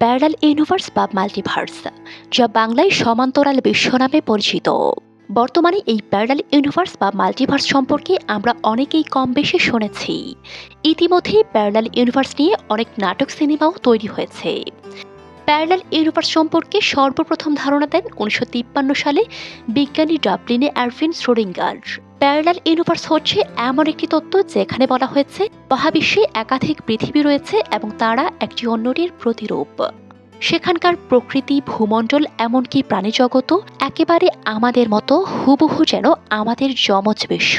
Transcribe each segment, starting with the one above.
Parallel universe বা multiverse, যা বাংলায় সমান্তরাল বিশ্ব নামে পরিচিত। বর্তমানে এই প্যারাল ইউনিভার্স বা মাল্টিভার্স সম্পর্কে আমরা অনেকেই কম বেশি শুনেছি। ইতিমধ্যেই প্যারাল ইউনিভার্স নিয়ে অনেক নাটক, সিনেমাও তৈরি হয়েছে। প্যারাল ইউনিভার্স সম্পর্কে সর্বপ্রথম ধারণা দেন উনিশশো তিপ্পান্ন সালে বিজ্ঞানী ডাবলিনে অ্যারভিন শ্রোডিঙ্গার। প্যারালাল ইউনিভার্স হচ্ছে এমন একটি তত্ত্ব যেখানে বলা হয়েছে মহাবিশ্বে একাধিক পৃথিবী রয়েছে এবং তারা একটি অন্যটির প্রতিরূপ। সেখানকার প্রকৃতি, ভূমণ্ডল, এমনকি প্রাণীজগতও একেবারে আমাদের মতো হুবহু যেন আমাদের যমজ বিশ্ব।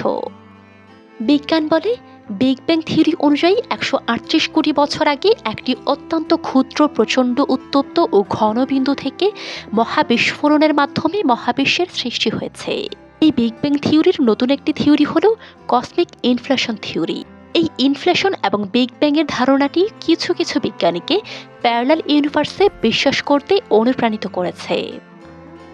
বিজ্ঞান বলে বিগ ব্যাং থিওরি অনুযায়ী একশো আটত্রিশ কোটি বছর আগে একটি অত্যন্ত ক্ষুদ্র, প্রচণ্ড, উত্তপ্ত ও ঘনবিন্দু থেকে মহাবিস্ফোরণের মাধ্যমে মহাবিশ্বের সৃষ্টি হয়েছে। এই বিগ ব্যাং থিওরির নতুন একটি থিওরি হল কসমিক ইনফ্লেশন থিওরি এই ইনফ্লেশন এবং বিগ ব্যাংয়ের ধারণাটি কিছু কিছু বিজ্ঞানীকে প্যারালাল ইউনিভার্সে বিশ্বাস করতে অনুপ্রাণিত করেছে।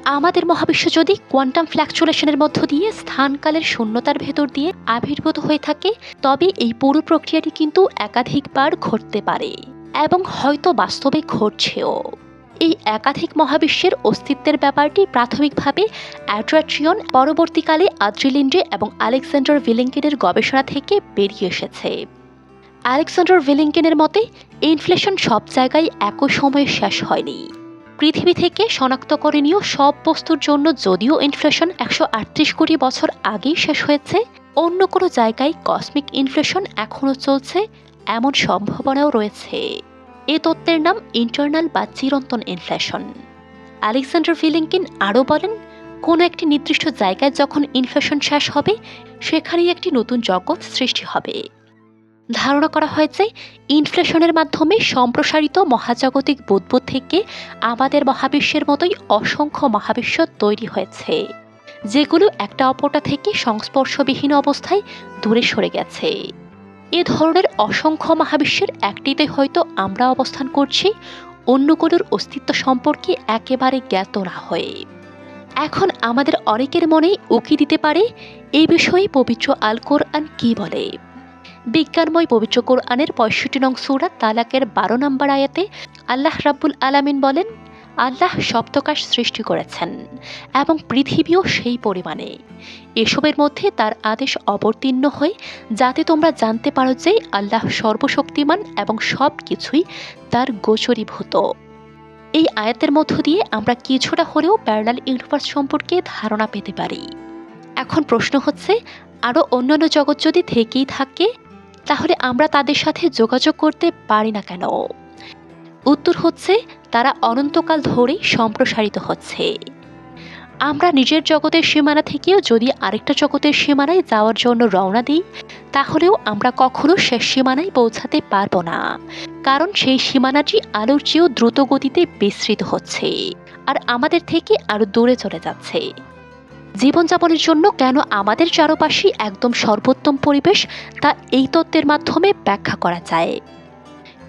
আমাদের মহাবিশ্ব যদি কোয়ান্টাম ফ্ল্যাকচুলেশনের মধ্য দিয়ে স্থানকালের শূন্যতার ভেতর দিয়ে আবির্ভূত হয়ে থাকে, তবে এই পুরো প্রক্রিয়াটি কিন্তু একাধিকবার ঘটতে পারে এবং হয়তো বাস্তবে ঘটছেও। এই একাধিক মহাবিশ্বের অস্তিত্বের ব্যাপারটি প্রাথমিকভাবে অ্যাড্রাট্রিয়ন পরবর্তীকালে আদ্রিলিন্ডে এবং আলেকজান্ডার ভিলিঙ্কেনের গবেষণা থেকে বেরিয়ে এসেছে। আলেকজান্ডার ভিলিঙ্কেনের মতে, ইনফ্লেশন সব জায়গায় একই সময়ে শেষ হয়নি। পৃথিবী থেকে শনাক্তকরণীয় সব বস্তুর জন্য যদিও ইনফ্লেশন একশো আটত্রিশ কোটি বছর আগেই শেষ হয়েছে, অন্য কোনো জায়গায় কসমিক ইনফ্লেশন এখনও চলছে, এমন সম্ভাবনাও রয়েছে। এ তত্ত্বের নাম ইন্টারনাল বা চিরন্তন ইনফ্লেশন আলেকজান্ডার ফিলিংকিন আরও বলেন, কোনো একটি নির্দিষ্ট জায়গায় যখন ইনফ্লেশন শেষ হবে, সেখানেই একটি নতুন জগৎ সৃষ্টি হবে। ধারণা করা হয়েছে ইনফ্লেশনের মাধ্যমে সম্প্রসারিত মহাজাগতিক বুদ্বুদ থেকে আমাদের মহাবিশ্বের মতোই অসংখ্য মহাবিশ্ব তৈরি হয়েছে, যেগুলো একটা অপরটা থেকে সংস্পর্শবিহীন অবস্থায় দূরে সরে গেছে। এ ধরনের অসংখ্য মহাবিশ্বের একটিতে হয়তো আমরা অবস্থান করছি, অন্য অন্যগুলোর অস্তিত্ব সম্পর্কে একেবারে জ্ঞাত না হয়ে। এখন আমাদের অনেকের মনেই উকি দিতে পারে এই বিষয়ে পবিত্র আল কোরআন কি বলে? বিজ্ঞানময় পবিত্র কোরআনের পঁয়ষট্টি নং সূরা তালাকের বারো নম্বর আয়াতে আল্লাহ রাব্বুল আলামিন বলেন আল্লাহ সপ্তকাশ সৃষ্টি করেছেন এবং পৃথিবীও সেই পরিমাণে। এসবের মধ্যে তার আদেশ অবতীর্ণ হয় যাতে তোমরা জানতে পারো যে আল্লাহ সর্বশক্তিমান এবং সব কিছুই তার গোচরীভূত। এই আয়াতের মধ্য দিয়ে আমরা কিছুটা হলেও প্যারালাল ইউনিভার্স সম্পর্কে ধারণা পেতে পারি। এখন প্রশ্ন হচ্ছে, আরও অন্যান্য জগৎ যদি থেকেই থাকে, তাহলে আমরা তাদের সাথে যোগাযোগ করতে পারি না কেন? উত্তর হচ্ছে তারা অনন্তকাল ধরেই সম্প্রসারিত হচ্ছে। আমরা নিজের জগতের সীমানা থেকেও যদি আরেকটা জগতের সীমানায় যাওয়ার জন্য রওনা দিই, তাহলেও আমরা কখনো শেষ সীমানায় পৌঁছাতে পারব না। কারণ সেই সীমানাটি আলোর চেয়েও দ্রুত গতিতে বিস্তৃত হচ্ছে আর আমাদের থেকে আরও দূরে চলে যাচ্ছে। জীবনযাপনের জন্য কেন আমাদের চারপাশে একদম সর্বোত্তম পরিবেশ তা এই তত্ত্বের মাধ্যমে ব্যাখ্যা করা যায়।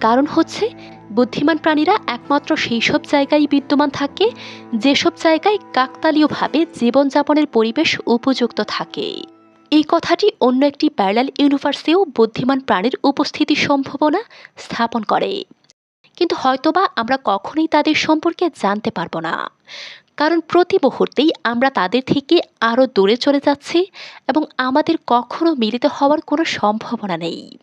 কারণ হচ্ছে বুদ্ধিমান প্রাণীরা একমাত্র সেই সব জায়গায় বিদ্যমান থাকে, যেসব জায়গায় কাকতালীয়ভাবে জীবনযাপনের পরিবেশ উপযুক্ত থাকে। এই কথাটি অন্য একটি প্যারালাল ইউনিভার্সেও বুদ্ধিমান প্রাণীর উপস্থিতির সম্ভাবনা স্থাপন করে। কিন্তু হয়তোবা আমরা কখনোই তাদের সম্পর্কে জানতে পারব না। কারণ প্রতি মুহূর্তেই আমরা তাদের থেকে আরও দূরে চলে যাচ্ছি এবং আমাদের কখনো মিলিত হওয়ার কোনো সম্ভাবনা নেই।